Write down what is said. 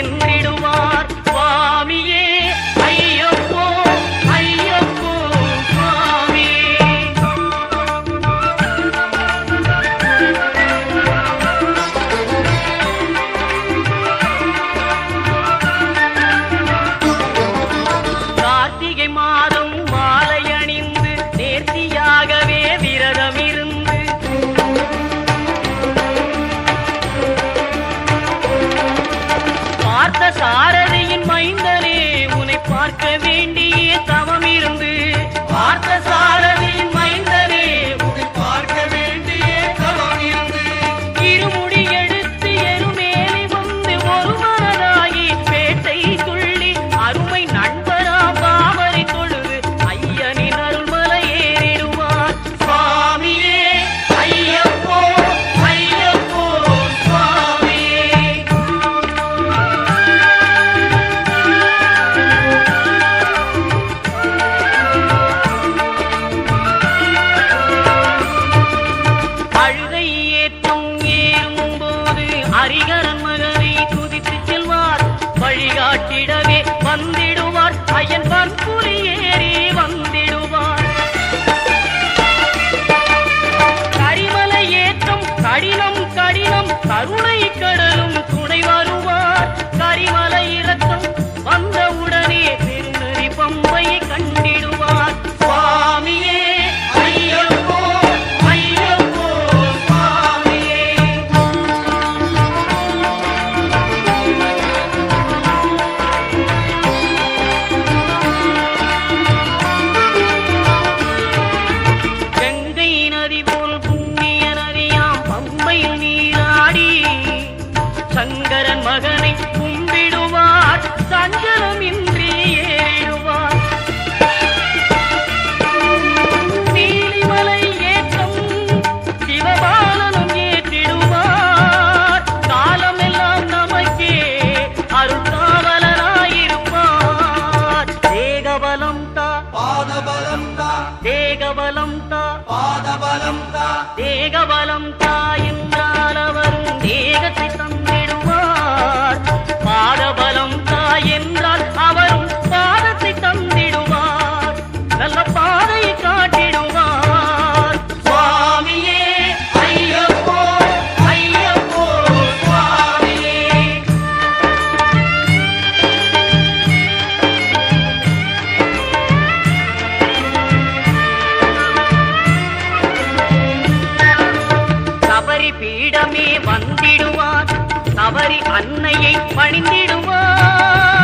என்னை பாரதியின் மைந்தனே உன்னை பார்க்க வேண்டிய காத்திடவே வந்திடுவார். அயன்பான் புலியேறி வந்திடுவார். கரிமலை ஏற்றம் கடினம் கடினம் கருணை கடலும் துணைவார் বলবো పాదబలంతా పాదబలంతా దేగబలంతా ఇన్న தவறி அன்னையை பணிந்திடுவார்